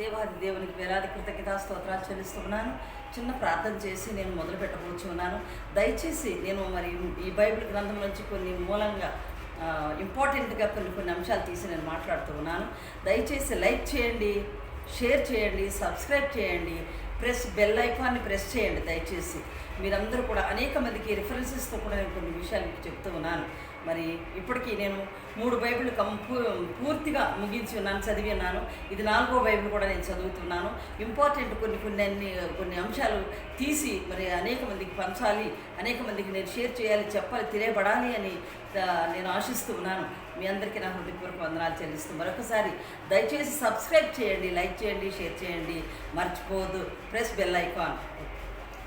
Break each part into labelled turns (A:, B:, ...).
A: దేవాది దేవునికి వేలాది కృతజ్ఞతా స్తోత్రాలు చెల్లిస్తున్నాను. చిన్న ప్రార్థన చేసి నేను మొదలు పెట్టబోచున్నాను దయచేసి నేను మరి ఈ బైబిల్ గ్రంథం నుంచి కొన్ని మూలంగా ఇంపార్టెంట్గా కొన్ని కొన్ని అంశాలు తీసి నేను మాట్లాడుతూ ఉన్నాను. దయచేసి లైక్ చేయండి షేర్ చేయండి సబ్స్క్రైబ్ చేయండి ప్రెస్ బెల్ ఐకాన్ని ప్రెస్ చేయండి దయచేసి. మీరందరూ కూడా అనేక మందికి రిఫరెన్సెస్తో కూడా నేను కొన్ని విషయాలు మీకు చెప్తూ ఉన్నాను. మరి ఇప్పటికీ నేను మూడు బైబిల్ కంపూ పూర్తిగా ముగించి ఉన్నాను చదివి ఉన్నాను. ఇది నాలుగో బైబిల్ కూడా నేను చదువుతున్నాను. ఇంపార్టెంట్ కొన్ని కొన్ని అన్ని కొన్ని అంశాలు తీసి మరి అనేక మందికి పంచాలి అనేక మందికి నేను షేర్ చేయాలి చెప్పాలి తెలియబడాలి అని నేను ఆశిస్తూ ఉన్నాను. మీ అందరికీ నా హృదయపూర్వక వందనాలు చెల్లిస్తూ మరొకసారి దయచేసి సబ్స్క్రైబ్ చేయండి లైక్ చేయండి షేర్ చేయండి. మర్చిపోవద్దు. ప్రెస్ బెల్ ఐకాన్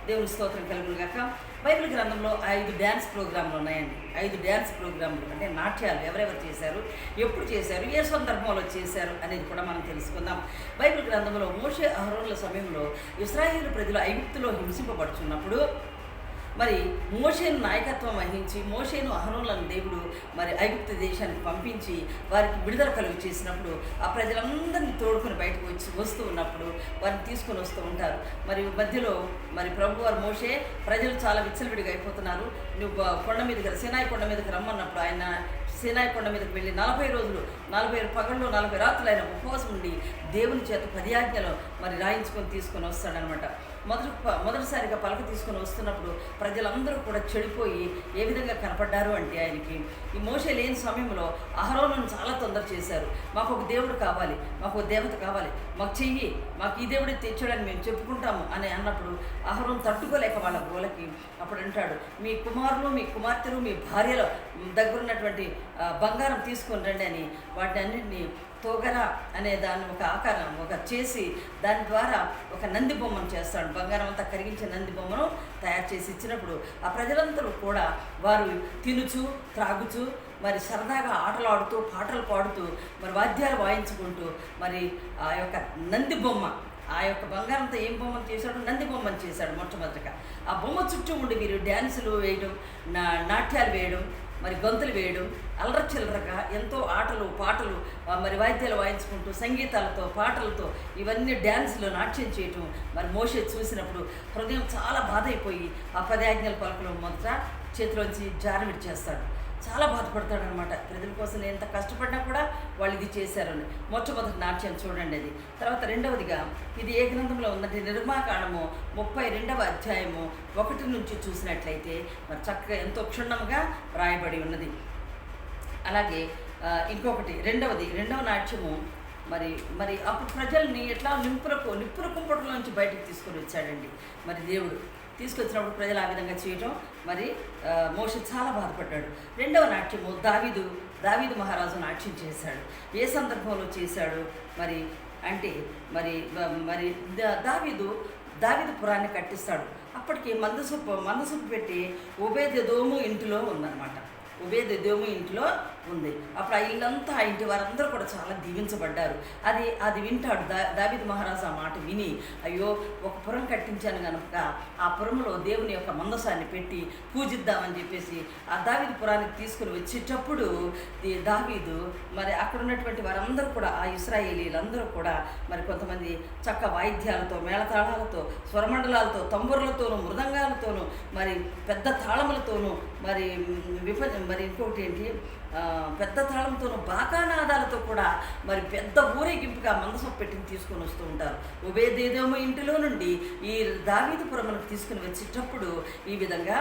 A: దేవుని స్తోత్రం కలుగును గాక. బైబిల్ గ్రంథంలో ఐదు డ్యాన్స్ ప్రోగ్రాంలు ఉన్నాయండి. ఐదు డ్యాన్స్ ప్రోగ్రాంలు అంటే నాట్యాలు ఎవరెవరు చేశారు ఎప్పుడు చేశారు ఏ సందర్భంలో చేశారు అనేది కూడా మనం తెలుసుకుందాం. బైబిల్ గ్రంథంలో మోషే అహరోన్ల సమయంలో ఇస్రాయేల్ ప్రజలు ఐగుప్తులో హింసింపబడుచున్నప్పుడు మరి మోషేను నాయకత్వం వహించి మోషేను అహరోన్లను దేవుడు మరి ఐగుప్తు దేశానికి పంపించి వారికి విడుదల కలుగు చేసినప్పుడు ఆ ప్రజలందరినీ తోడుకొని బయటకు వచ్చి వస్తూ ఉన్నప్పుడు వారిని తీసుకొని వస్తూ ఉంటారు. మరి మధ్యలో మరి ప్రభు వారు మోషే ప్రజలు చాలా విచ్చలవిడిగా అయిపోతున్నారు. నువ్వు కొండ మీదకి సినాయి కొండ మీదకి రమ్మన్నప్పుడు ఆయన సినాయి కొండ మీదకి వెళ్ళి నలభై రోజులు నలభై పగళ్ళు నలభై రాత్రులు ఆయన ఉపవాసం ఉండి దేవుని చేత పది ఆజ్ఞలు మరి రాయించుకొని తీసుకొని వస్తాడనమాట మొదటి మొదటిసారిగా పలక తీసుకొని వస్తున్నప్పుడు ప్రజలందరూ కూడా చెడిపోయి ఏ విధంగా కనపడ్డారు అంటే ఆయనకి ఈ మోసే లేని సమయంలో అహరోను చాలా తొందర చేశారు. మాకు ఒక దేవుడు కావాలి మాకు ఒక దేవత కావాలి మాకు చెయ్యి మాకు ఈ దేవుడు తెచ్చాడని మేము చెప్పుకుంటాము అని అన్నప్పుడు అహరోన్ తట్టుకోలేక వాళ్ళ గోలకి అప్పుడు అంటాడు మీ కుమారులు మీ కుమార్తెలు మీ భార్యలో దగ్గరున్నటువంటి బంగారం తీసుకొని రండి అని వాటిని అన్నింటినీ తోగర అనే దాన్ని ఒక ఆకారం ఒక చేసి దాని ద్వారా ఒక నంది బొమ్మను చేస్తాడు. బంగారం అంతా కరిగించే నంది బొమ్మను తయారు చేసి ఇచ్చినప్పుడు ఆ ప్రజలందరూ కూడా వారు తినుచు త్రాగుచు మరి సరదాగా ఆటలు ఆడుతూ పాటలు పాడుతూ మరి వాద్యాలు వాయించుకుంటూ మరి ఆ యొక్క నంది బొమ్మ ఆ యొక్క బంగారంతో ఏం బొమ్మను చేశాడు? నంది బొమ్మను చేశాడు మొట్టమొదటిగా. ఆ బొమ్మ చుట్టూ ఉండి వీరు డ్యాన్సులు వేయడం నా నాట్యాలు వేయడం మరి గొంతులు వేయడం అల్లర చిల్లరగా ఎంతో ఆటలు పాటలు మరి వాయిద్యాలు వాయించుకుంటూ సంగీతాలతో పాటలతో ఇవన్నీ డ్యాన్స్లో నాట్యం చేయటం. మరి మోషే చూసినప్పుడు హృదయం చాలా బాధ అయిపోయి ఆ పదాజ్ఞల పలుకులు మొదట చేతిలోంచి జారి విడిచేస్తాడు చాలా బాధపడతాడు అనమాట ప్రజల కోసం నేను ఎంత కష్టపడినా కూడా వాళ్ళు ఇది చేశారని. మొట్టమొదటి నాట్యం చూడండి అది. తర్వాత రెండవదిగా ఇది ఏ గ్రంథంలో ఉందంటే నిర్మాకాండము ముప్పై రెండవ అధ్యాయము ఒకటి నుంచి చూసినట్లయితే మరి చక్కగా ఎంతో క్షుణ్ణంగా రాయబడి ఉన్నది. అలాగే ఇంకొకటి రెండవది రెండవ నాట్యము మరి మరి అప్పుడు ప్రజల్ని ఎట్లా నింపురకు నిప్పుల కుంపటి నుంచి బయటకు తీసుకొని వచ్చాడండి. మరి దేవుడు తీసుకొచ్చినప్పుడు ప్రజలు ఆ విధంగా చేయటం. మరి మోష చాలా బాధపడ్డాడు. రెండవ నాట్యము దావీదు దావీదు మహారాజు నాట్యం చేశాడు. ఏ సందర్భంలో చేశాడు? మరి అంటే మరి మరి దా- దావీదు దావీదు పురాన్ని కట్టిస్తాడు. అప్పటికి మందసొప్పు మందసొప్పు పెట్టి ఉభయదోము ఇంటిలో ఉందన్నమాట. ఉభయదోము ఇంటిలో ఉంది. అప్పుడు ఆ ఇల్లంతా ఆ ఇంటి వారందరూ కూడా చాలా దీవించబడ్డారు. అది అది వింటాడు దా దావిద్ మహారాజు ఆ మాట విని అయ్యో ఒక పురం కట్టించాను కనుక ఆ పురంలో దేవుని యొక్క మందసాన్ని పెట్టి పూజిద్దామని చెప్పేసి ఆ దావీదు పురానికి తీసుకుని వచ్చేటప్పుడు ఈ దావీదు మరి అక్కడ ఉన్నటువంటి వారందరూ కూడా ఆ ఇస్రాయేలీలందరూ కూడా మరి కొంతమంది చక్క వాయిద్యాలతో మేళతాళాలతో స్వరమండలాలతో తంబురులతోనూ మృదంగాలతోనూ మరి పెద్ద తాళములతోనూ మరి విభ మరి ఇంకొకటి ఏంటి? పెద్ద తాళంతోనూ బాకానాదాలతో కూడా మరి పెద్ద ఊరేగింపుగా మందసం పెట్టి తీసుకొని వస్తూ ఉంటారు. ఉభయదేదేమో ఇంటిలో నుండి ఈ దావీదుపురమునకు తీసుకుని వచ్చేటప్పుడు ఈ విధంగా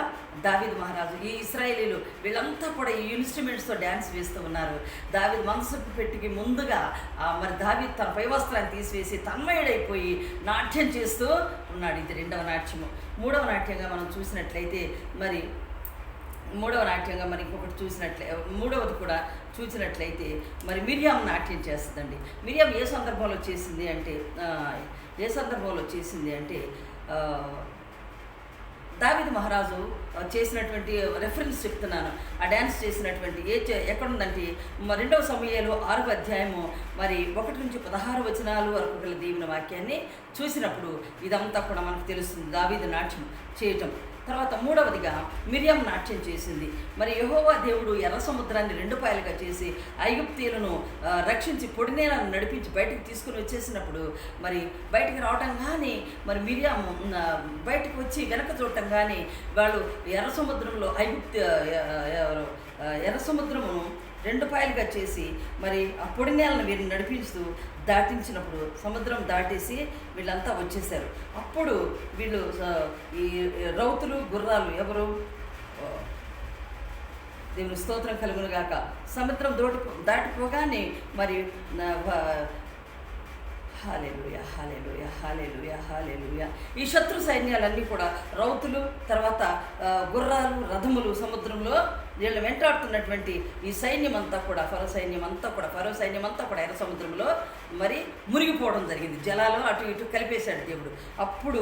A: దావీద్ మహారాజు ఈ ఇస్రాయేలీలు వీళ్ళంతా కూడా ఈ ఇన్స్ట్రుమెంట్స్తో డ్యాన్స్ వేస్తూ ఉన్నారు. దావీద్ మనసుకు పెట్టికి ముందుగా మరి దావీద్ తన పై వస్త్రాన్ని తీసివేసి తన్మయుడైపోయి నాట్యం చేస్తూ ఉన్నాడు. ఇది రెండవ నాట్యము. మూడవ నాట్యంగా మనం చూసినట్లయితే మరి మూడవ నాట్యంగా మరి ఇంకొకటి చూసినట్లే మూడవది కూడా చూసినట్లయితే మరి మిరియాం నాట్యం చేస్తుందండి. మిరియాం ఏ సందర్భంలో చేసింది అంటే ఏ సందర్భంలో చేసింది అంటే దావిద్ మహారాజు చేసినటువంటి రెఫరెన్స్ చెప్తున్నాను. ఆ డ్యాన్స్ చేసినటువంటి ఏ చే- ఎక్కడుందంటే రెండవ సమయాలు ఆరవ అధ్యాయము మరి ఒకటి నుంచి పదహారు వచనాలు వరకు గల దేవుని వాక్యాన్ని చూసినప్పుడు ఇదంతా కూడా మనకు తెలుస్తుంది. దావీదు నాట్యం చేయటం. తర్వాత మూడవదిగా మిరియం నాట్యం చేసింది. మరి యహోవా దేవుడు ఎర్ర సముద్రాన్ని రెండు పాయలుగా చేసి ఐగుప్తీలను ఆ, రక్షించి పొడినేలను నడిపించి బయటికి తీసుకుని వచ్చేసినప్పుడు మరి బయటికి రావటం కానీ మరి మిరియం బయటకు బయటికి వచ్చి వెనక చూడటం కానీ వాళ్ళు ఎర్ర సముద్రంలో ఐగుప్తి ఎర్ర సముద్రమును రెండు పాయలుగా చేసి మరి ఆ పొడి నేలను వీరిని నడిపిస్తూ దాటించినప్పుడు సముద్రం దాటేసి వీళ్ళంతా వచ్చేసారు. అప్పుడు వీళ్ళు ఈ రౌతులు గుర్రాలు ఎవరు? దేవుని స్తోత్రం కలుగును గాక. సముద్రం దోటి దాటిపోగానే మరి నా వ- హాలేలుయ హాలేలుయ హాలేలుయ హాలేలుయ. ఈ శత్రు సైన్యాలన్నీ కూడా రౌతులు తర్వాత గుర్రాలు రథములు సముద్రంలో వీళ్ళు వెంటాడుతున్నటువంటి ఈ సైన్యం అంతా కూడా ఫరో సైన్యం అంతా కూడా ఫరో సైన్యం అంతా కూడా ఎర్ర సముద్రంలో మరి మునిగిపోవడం జరిగింది. జలాలు అటు ఇటు కలిపేశాడు దేవుడు. అప్పుడు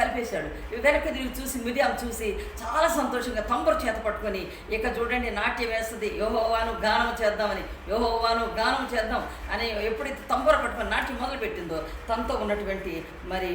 A: కలిపేశాడు. వెనక్కి తిరిగి చూసి మిరియాం చూసి చాలా సంతోషంగా తంబరు చేత పట్టుకొని ఇక చూడండి నాట్యం వేస్తుంది. యోహోవాను గానం చేద్దామని యోహోవాను గానం చేద్దాం అని ఎప్పుడైతే తంబర పట్టుకొని నాట్యం మొదలుపెట్టిందో తనతో ఉన్నటువంటి మరి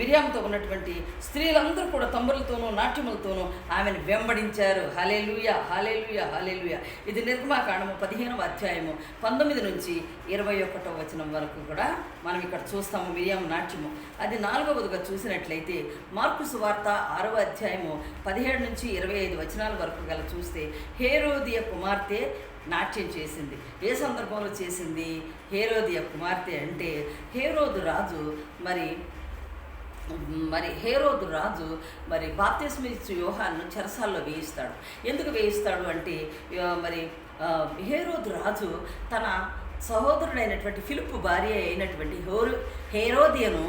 A: మిరియాంతో ఉన్నటువంటి స్త్రీలందరూ కూడా తంబరులతోనూ నాట్యములతోనూ ఆమెను వెంబడించారు. హలేలుయ హలేలుయ హలేలుయ ఇది నిర్మాకాండము పదిహేనవ అధ్యాయము పంతొమ్మిది నుంచి ఇరవై ఒకటో వచనం. వరకు కూడా మనం ఇక్కడ చూస్తాము. మిరియాం నాట్యము. అది నాలుగవదిగా చూసినట్లయితే మార్కు సువార్త ఆరవ అధ్యాయము పదిహేడు నుంచి ఇరవై ఐదు వచనాల వరకు గల చూస్తే హేరోదియ కుమార్తె నాట్యం చేసింది. ఏ సందర్భంలో చేసింది? హేరోదియ కుమార్తె అంటే హేరోదు రాజు మరి మరి హేరోదు రాజు మరి బాప్తిస్మిచ్చు వ్యూహాన్ని చెరసాల్లో వేయిస్తాడు. ఎందుకు వేయిస్తాడు అంటే మరి హేరోదు రాజు తన సహోదరుడైనటువంటి ఫిలిప్ భార్య అయినటువంటి హోరు హేరోదియను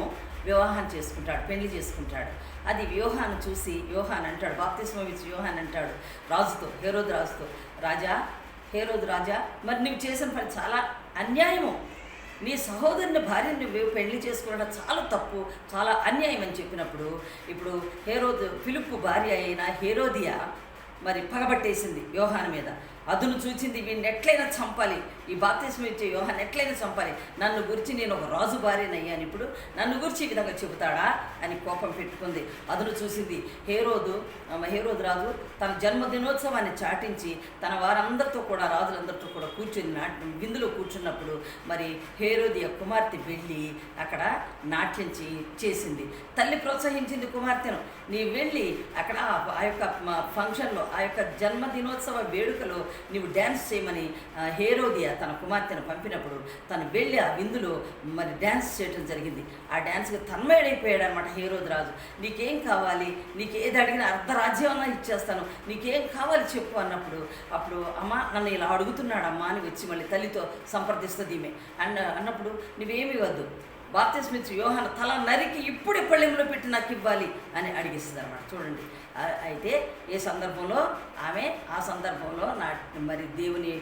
A: వివాహం చేసుకుంటాడు పెళ్ళి చేసుకుంటాడు. అది వ్యూహాన్ని చూసి వ్యూహాన్ అంటాడు బాప్తిస్మం ఇచ్చి వ్యూహాన్ అంటాడు రాజుతో హేరోద్ రాజుతో రాజా హేరోద్ రాజా మరి నువ్వు చేసిన పని చాలా అన్యాయము. నీ సహోదరుని భార్యను నువ్వు పెళ్ళి చేసుకోవడం చాలా తప్పు చాలా అన్యాయం అని చెప్పినప్పుడు ఇప్పుడు హేరోద్ ఫిలుపు భార్య అయిన హేరోదియా మరి పగబట్టేసింది వ్యూహాన్ మీద. అదును చూచింది వీడిని ఎట్లయినా చంపాలి. ఈ బాప్తిస్మ ఇచ్చే వ్యూహాన్ని ఎట్లయినా చంపాలి. నన్ను గురించి నేను ఒక రాజు భార్యనయ్యాను ఇప్పుడు నన్ను గురించి ఈ విధంగా చెబుతాడా అని కోపం పెట్టుకుంది. అదును చూసింది హేరోదు హేరోదు రాజు తన జన్మదినోత్సవాన్ని చాటించి తన వారందరితో కూడా రాజులందరితో కూడా కూర్చుని నాట్యం విందులో కూర్చున్నప్పుడు మరి హేరోది కుమార్తె వెళ్ళి అక్కడ నాట్యం చేసింది. తల్లి ప్రోత్సహించింది కుమార్తెను. నీ వెళ్ళి అక్కడ ఆ- యొక్క ఫంక్షన్లో ఆ యొక్క జన్మదినోత్సవ వేడుకలో నీవు డ్యాన్స్ చేయమని హేరోదియా తన కుమార్తెను పంపినప్పుడు తను వెళ్ళి ఆ విందులో మరి డ్యాన్స్ చేయడం జరిగింది. ఆ డ్యాన్స్కి తన్మయుడైపోయాడు అనమాట హేరోది రాజు. నీకేం కావాలి? నీకు ఏది అడిగినా అర్ధరాజ్యం అన్నా ఇచ్చేస్తాను. నీకేం కావాలి చెప్పు అన్నప్పుడు అప్పుడు అమ్మ నన్ను ఇలా అడుగుతున్నాడు అమ్మ అని వచ్చి మళ్ళీ తల్లితో సంప్రదిస్తుంది ఈమె. అన్న అన్నప్పుడు నువ్వేమి వద్దు. బాప్తిస్మిచ్ యోహాన తల నరికి ఇప్పుడు పళ్ళెంలో పెట్టి నాకు ఇవ్వాలి అని అడిగిస్తుంది అనమాట చూడండి అయితే ఏ సందర్భంలో? ఆమె ఆ సందర్భంలో నా మరి దేవుని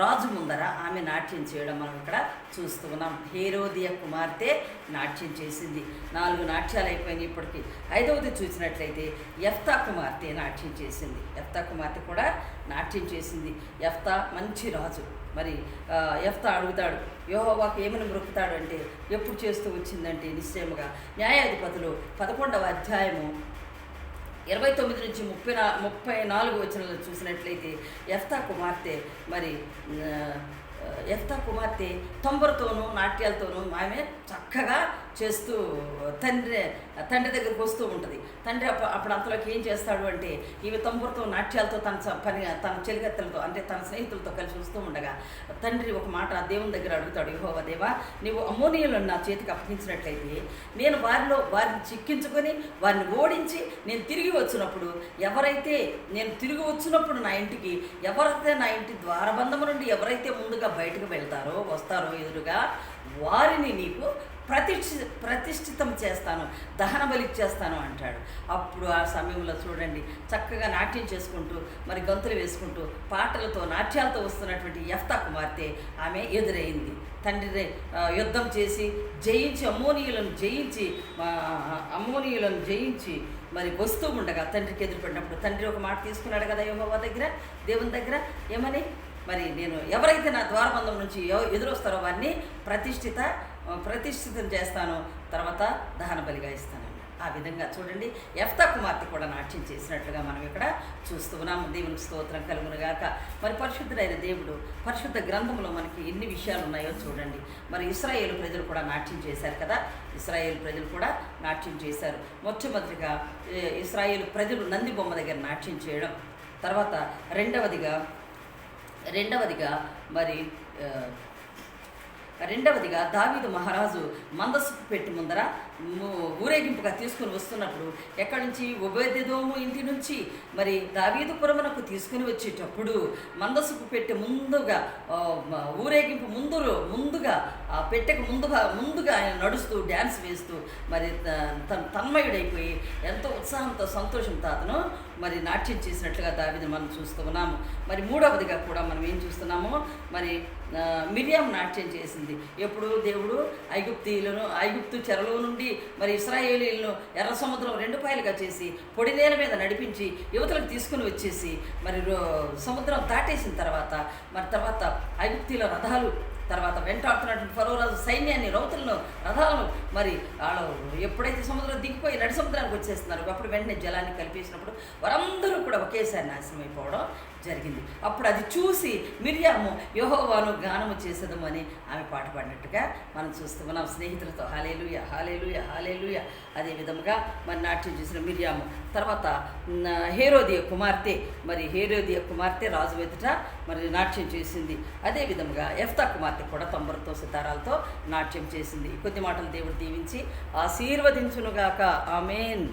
A: రాజు ముందర ఆమె నాట్యం చేయడం మనం ఇక్కడ చూస్తూ ఉన్నాం. హేరోదియ కుమార్తె నాట్యం చేసింది. నాలుగు నాట్యాలు అయిపోయినాయి ఇప్పటికీ. ఐదవది చూసినట్లయితే ఎఫ్తా కుమార్తె నాట్యం చేసింది. ఎఫ్తా కుమార్తె కూడా నాట్యం చేసింది. ఎఫ్తా మంచి రాజు. మరి ఎఫ్త ఎఫ్తా అడుగుతాడు యోహోవాకు ఏమని మొక్కుతాడు అంటే ఎప్పుడు చేస్తూ వచ్చిందంటే నిశ్చయముగా న్యాయాధిపతులు పదకొండవ అధ్యాయము ఇరవై తొమ్మిది నుంచి ముప్పై నా ముప్పై నాలుగు వచ్చిన చూసినట్లయితే ఎఫ్తా కుమార్తె మరి ఎఫ్తా కుమార్తె తొంబరతోనూ నాట్యాలతోనూ ఆమె చక్కగా చేస్తూ తండ్రి తండ్రి దగ్గరకు వస్తూ ఉంటుంది. తండ్రి అప్ప అప్పుడు అంతలోకి ఏం చేస్తాడు అంటే ఈమె తంబురతో నాట్యాలతో తన స- పని తన చెలికత్తెలతో అంటే తన స్నేహితులతో కలిసి వస్తూ ఉండగా తండ్రి ఒక మాట దేవుని దగ్గర అడుగుతాడు యెహోవా దేవా నీవు అమోనియలను నా చేతికి అప్పగించినట్లయితే నేను వారిలో వారిని చిక్కించుకొని వారిని ఓడించి నేను తిరిగి వచ్చినప్పుడు ఎవరైతే నేను తిరిగి వచ్చినప్పుడు నా ఇంటికి ఎవరైతే నా ఇంటి ద్వారబంధము నుండి ఎవరైతే ముందుగా బయటకు వెళ్తారో వస్తారో ఎదురుగా వారిని నీకు ప్రతిష్ఠి ప్రతిష్ఠితం చేస్తాను. దహన బలి చేస్తాను అంటాడు. అప్పుడు ఆ సమయంలో చూడండి చక్కగా నాట్యం చేసుకుంటూ మరి గంతులు వేసుకుంటూ పాటలతో నాట్యాలతో వస్తున్నటువంటి యఫ్తా కుమార్తె ఆమె ఎదురైంది. తండ్రి యుద్ధం చేసి జయించి అమ్మోనీయులను జయించి ఆ, అమ్మోనీయులను జయించి మరి వస్తూ ఉండగా తండ్రికి ఎదురుపడినప్పుడు తండ్రి ఒక మాట తీసుకున్నాడు కదా యెహోవా దగ్గర దేవుని దగ్గర? ఏమని? మరి నేను ఎవరైతే నా ద్వారబంధం నుంచి ఎదురొస్తారో వారిని ప్రతిష్ఠిత ప్రతిష్ఠితం చేస్తాను. తర్వాత దహన బలిగా ఇస్తాను ఆ విధంగా చూడండి. ఎఫ్తా కుమార్తె కూడా నాట్యం చేసినట్లుగా మనం ఇక్కడ చూస్తూ ఉన్నాము. దేవునికి స్తోత్రం కలుగునుగాక మరి పరిశుద్ధుడైన దేవుడు పరిశుద్ధ గ్రంథంలో మనకి ఎన్ని విషయాలు ఉన్నాయో చూడండి. మరి ఇస్రాయేల్ ప్రజలు కూడా నాట్యం చేశారు కదా. ఇస్రాయేల్ ప్రజలు కూడా నాట్యం చేశారు. మొట్టమొదటిగా ఇస్రాయేల్ ప్రజలు నంది బొమ్మ దగ్గర నాట్యం చేయడం. తర్వాత రెండవదిగా రెండవదిగా మరి రెండవదిగా దావీదు మహారాజు మందస్సు పెట్టి ముందర ఊరేగింపుగా తీసుకుని వస్తున్నప్పుడు ఎక్కడి నుంచి? ఉభయదోము ఇంటి నుంచి. మరి దావీదు పురమునకు తీసుకుని వచ్చేటప్పుడు మందస్సుకు పెట్టి ముందుగా ఊరేగింపు ముందు ముందుగా ఆ పెట్టెకు ముందుగా ముందుగా ఆయన నడుస్తూ డ్యాన్స్ వేస్తూ మరి త- తన్మయుడైపోయి ఎంతో ఉత్సాహంతో సంతోషంతో అతను మరి నాట్యం చేసినట్లుగా దావిని మనం చూస్తూ ఉన్నాము. మరి మూడవదిగా కూడా మనం ఏం చూస్తున్నాము మరి మిరియాం నాట్యం చేసింది. ఎప్పుడు దేవుడు ఐగుప్తీయులను ఐగుప్తు చెరలో నుండి మరి ఇస్రాయేలీలను ఎర్ర సముద్రం రెండు పాయలుగా చేసి పొడి నేల మీద నడిపించి యువతలకు తీసుకుని వచ్చేసి మరి రో- సముద్రం దాటేసిన తర్వాత మరి తర్వాత ఐగుప్తీల రథాలు తర్వాత వెంటాడుతున్నటువంటి ఫరోరాజు సైన్యాన్ని రౌతులను రథాలను మరి వాళ్ళు ఎప్పుడైతే సముద్రం దిగిపోయి నడి సముద్రానికి వచ్చేస్తున్నారు అప్పుడు వెంటనే జలాన్ని కలిపేసినప్పుడు వారందరూ కూడా ఒకేసారి నాశనం అయిపోవడం జరిగింది. అప్పుడు అది చూసి మిరియాము యహోవాను గానము చేసేదము అని ఆమె పాట పాడినట్టుగా మనం చూస్తూ ఉన్నాం. స్నేహితులతో హాలేలుయ హాలేలుయ హాలేలుయ. అదే విధముగా మరి నాట్యం చేసిన మిరియాము తర్వాత హేరోదియ కుమార్తె మరి హేరోదియ కుమార్తె రాజు ఎదుట మరి నాట్యం చేసింది. అదే విధముగా ఎఫ్తా కుమార్తె కూడా తొంబరతో సితారాలతో నాట్యం చేసింది. కొద్ది మాటలు దేవుడు దీవించి ఆశీర్వదించునుగాక. ఆమెన్.